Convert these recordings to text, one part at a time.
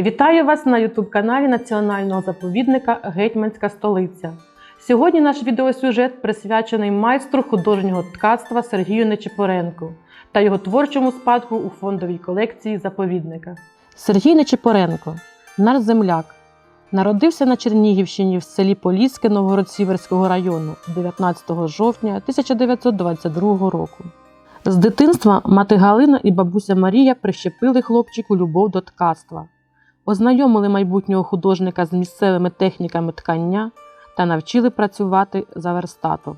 Вітаю вас на ютуб-каналі Національного заповідника Гетьманська столиця. Сьогодні наш відеосюжет присвячений майстру художнього ткацтва Сергію Нечипоренку та його творчому спадку у фондовій колекції заповідника. Сергій Нечипоренко, наш земляк, народився на Чернігівщині в селі Поліське Новгород-Сіверського району 19 жовтня 1922 року. З дитинства мати Галина і бабуся Марія прищепили хлопчику любов до ткацтва, ознайомили майбутнього художника з місцевими техніками ткання та навчили працювати за верстатом.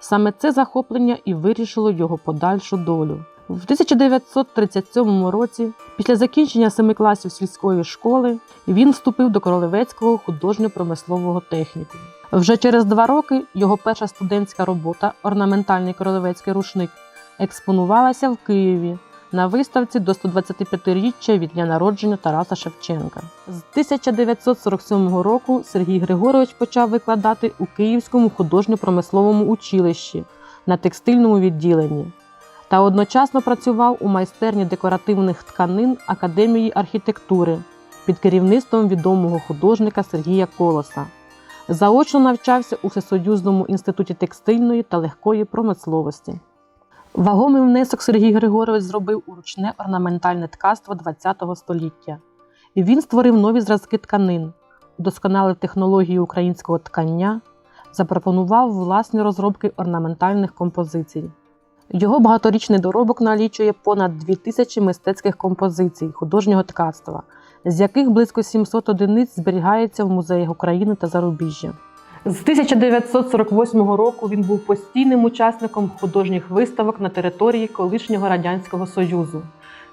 Саме це захоплення і вирішило його подальшу долю. В 1937 році, після закінчення семи класів сільської школи, він вступив до Королевецького художньо-промислового техніку. Вже через два роки його перша студентська робота Орнаментальний королевецький рушник експонувалася в Києві на виставці до 125-річчя від дня народження Тараса Шевченка. З 1947 року Сергій Григорович почав викладати у Київському художньо-промисловому училищі на текстильному відділенні та одночасно працював у майстерні декоративних тканин Академії архітектури під керівництвом відомого художника Сергія Колоса. Заочно навчався у Всесоюзному інституті текстильної та легкої промисловості. Вагомий внесок Сергій Григорович зробив у ручне орнаментальне ткацтво ХХ століття. Він створив нові зразки тканин, удосконалив технології українського ткання, запропонував власні розробки орнаментальних композицій. Його багаторічний доробок налічує понад 2000 мистецьких композицій художнього ткацтва, з яких близько 700 одиниць зберігається в музеях України та зарубіжжя. З 1948 року він був постійним учасником художніх виставок на території колишнього Радянського Союзу.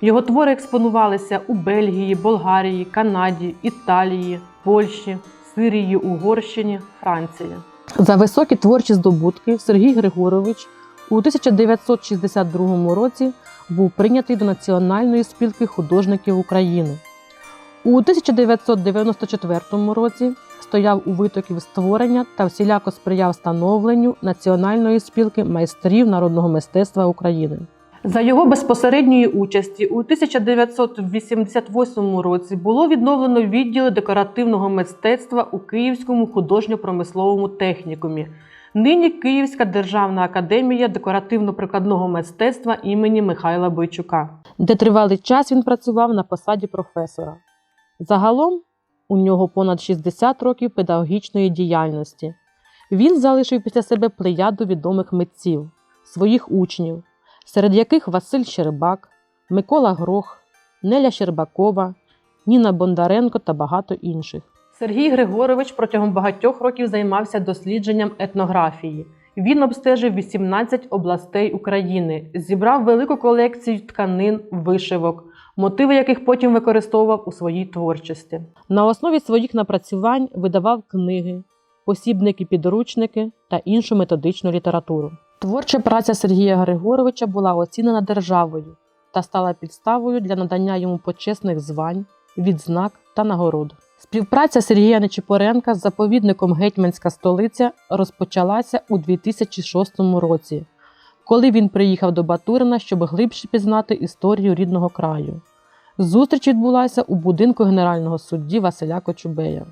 Його твори експонувалися у Бельгії, Болгарії, Канаді, Італії, Польщі, Сирії, Угорщині, Франції. За високі творчі здобутки Сергій Григорович у 1962 році був прийнятий до Національної спілки художників України. У 1994 році стояв у витоків створення та всіляко сприяв становленню Національної спілки майстрів народного мистецтва України. За його безпосередньої участі у 1988 році було відновлено відділ декоративного мистецтва у Київському художньо-промисловому технікумі. Нині Київська державна академія декоративно-прикладного мистецтва імені Михайла Бойчука, де тривалий час він працював на посаді професора. Загалом у нього понад 60 років педагогічної діяльності. Він залишив після себе плеяду відомих митців, своїх учнів, серед яких Василь Щербак, Микола Грох, Неля Щербакова, Ніна Бондаренко та багато інших. Сергій Григорович протягом багатьох років займався дослідженням етнографії. Він обстежив 18 областей України, зібрав велику колекцію тканин, вишивок, мотиви яких потім використовував у своїй творчості. На основі своїх напрацювань видавав книги, посібники, підручники та іншу методичну літературу. Творча праця Сергія Григоровича була оцінена державою та стала підставою для надання йому почесних звань, відзнак та нагород. Співпраця Сергія Нечипоренка з заповідником Гетьманська столиця розпочалася у 2006 році, коли він приїхав до Батурина, щоб глибше пізнати історію рідного краю. Зустріч відбулася у будинку генерального судді Василя Кочубея.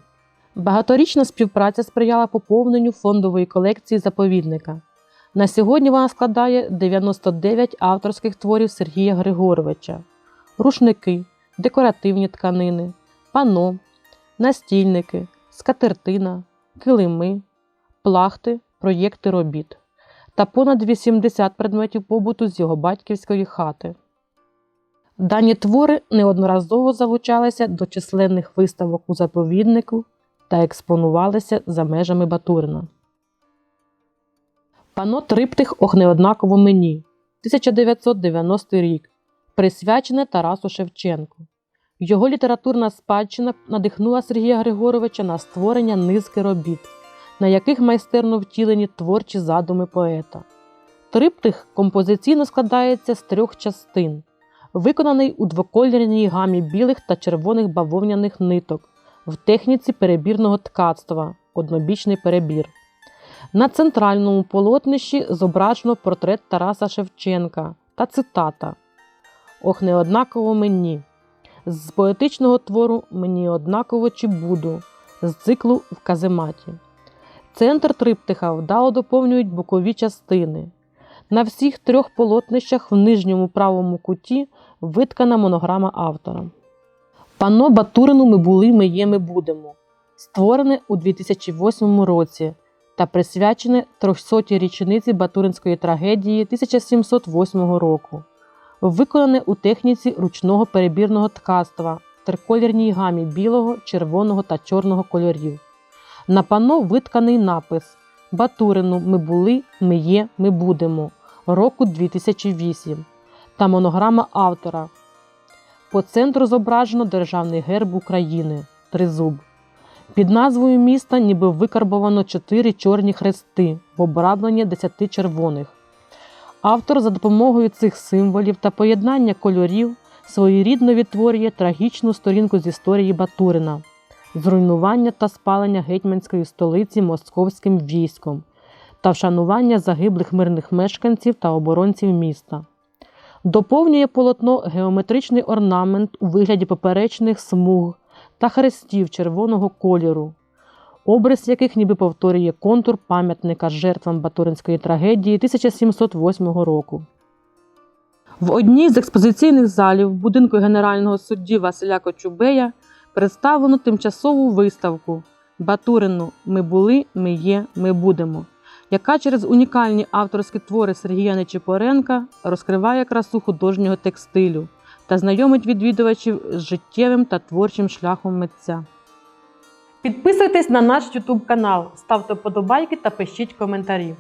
Багаторічна співпраця сприяла поповненню фондової колекції заповідника. На сьогодні вона складає 99 авторських творів Сергія Григоровича, рушники, декоративні тканини, пано, настільники, скатертина, килими, плахти, проєкти робіт та понад 80 предметів побуту з його батьківської хати. Дані твори неодноразово залучалися до численних виставок у заповіднику та експонувалися за межами Батурина. Пано Триптих ох неоднаково мені 1990 рік, присвячене Тарасу Шевченку. Його літературна спадщина надихнула Сергія Григоровича на створення низки робіт, на яких майстерно втілені творчі задуми поета. Триптих композиційно складається з трьох частин, виконаний у двокольорній гамі білих та червоних бавовняних ниток в техніці перебірного ткацтва однобічний перебір. На центральному полотнищі зображено портрет Тараса Шевченка та цитата Ох, неоднаково мені. з поетичного твору Мені однаково чи буду з циклу в казематі. Центр триптиха вдало доповнюють бокові частини. На всіх трьох полотнищах в нижньому правому куті виткана монограма автора. Пано Батурину Ми були, ми є, ми будемо. Створене у 2008 році та присвячене 300-й річниці Батуринської трагедії 1708 року. Виконане у техніці ручного перебірного ткацтва в триколірній гамі білого, червоного та чорного кольорів. На пано витканий напис Батурину Ми були, ми є, ми будемо року 2008 та монограма автора. По центру зображено Державний герб України Тризуб. Під назвою міста ніби викарбовано чотири чорні хрести в обрамленні десяти червоних. Автор за допомогою цих символів та поєднання кольорів своєрідно відтворює трагічну сторінку з історії Батурина, зруйнування та спалення гетьманської столиці московським військом та вшанування загиблих мирних мешканців та оборонців міста. Доповнює полотно геометричний орнамент у вигляді поперечних смуг та хрестів червоного кольору, образ яких ніби повторює контур пам'ятника жертвам Батуринської трагедії 1708 року. В одній з експозиційних залів будинку генерального судді Василя Кочубея представлено тимчасову виставку Батурину Ми були, ми є, ми будемо, яка через унікальні авторські твори Сергія Нечипоренка розкриває красу художнього текстилю та знайомить відвідувачів з життєвим та творчим шляхом митця. Підписуйтесь на наш YouTube канал, ставте вподобайки та пишіть коментарі.